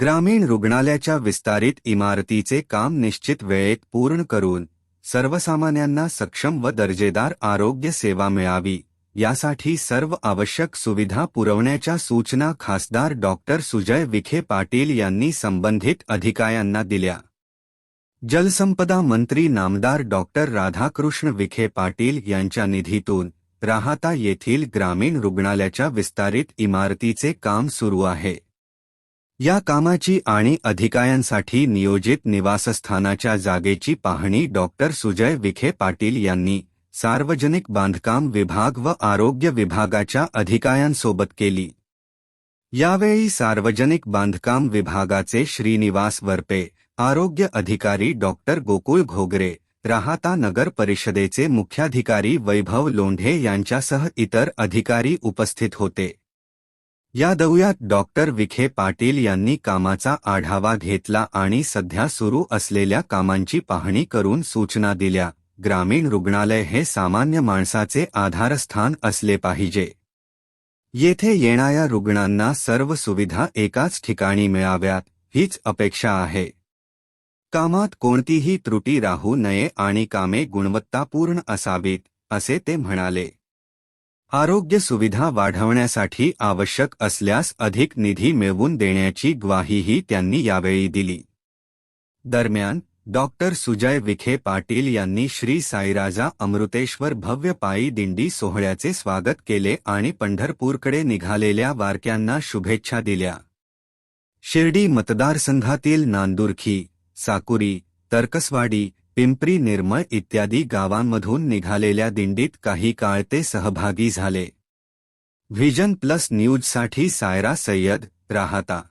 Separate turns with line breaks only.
ग्रामीण रुग्णालयाच्या विस्तारित इमारतीचे काम निश्चित वेळेत पूर्ण करून सर्वसामान्यांना सक्षम व दर्जेदार आरोग्य सेवा मिळावी. यासाठी सर्व आवश्यक सुविधा पुरवण्याच्या सूचना खासदार डॉक्टर सुजय विखे पाटील यांनी संबंधित अधिकाऱ्यांना दिल्या. जलसंपदा मंत्री नामदार डॉक्टर राधाकृष्ण विखे पाटील यांच्या निधीतून राहता येथील ग्रामीण रुग्णालयाच्या विस्तारित इमारतीचे काम सुरू आहे. या कामाची आणि अधिकाऱ्यांसाठी नियोजित निवासस्थानाच्या जागेची पाहणी डॉक्टर सुजय विखे पाटील यांनी सार्वजनिक बांधकाम विभाग व आरोग्य विभागाच्या अधिकाऱ्यांसोबत केली. यावेळी सार्वजनिक बांधकाम विभागाचे श्रीनिवास वरपे आरोग्य अधिकारी डॉक्टर गोकुळ घोगरे राहाता नगर परिषदेचे मुख्याधिकारी वैभव लोंढे यांच्यासह इतर अधिकारी उपस्थित होते. या दौऱ्यात डॉक्टर विखे पाटील यांनी कामाचा आढावा घेतला आणि सध्या सुरू असलेल्या कामांची पाहणी करून सूचना दिल्या. ग्रामीण रुग्णालय हे सामान्य माणसाचे आधारस्थान असले पाहिजे. येथे येणाऱ्या रुग्णांना सर्व सुविधा एकाच ठिकाणी मिळाव्यात हीच अपेक्षा आहे. कामात कोणतीही त्रुटी राहू नये आणि कामे गुणवत्तापूर्ण असावीत असे ते म्हणाले. आरोग्य सुविधा वाढवण्यासाठी आवश्यक असल्यास अधिक निधी मिळवून देण्याची ग्वाहीही त्यांनी यावेळी दिली. दरम्यान डॉक्टर सुजय विखे पाटील यांनी श्री साईराजा अमृतेश्वर भव्य पायी दिंडी सोहळ्याचे स्वागत केले आणि पंढरपूरकडे निघालेल्या वारक्यांना शुभेच्छा दिल्या. शिर्डी मतदारसंघातील नांदुरखी साकुरी तर्कसवाडी पिंपरी निर्मळ इत्यादी गावांमधून निघालेल्या दिंडीत काही काळ ते सहभागी झाले. व्हिजन प्लस न्यूजसाठी सायरा सय्यद राहता.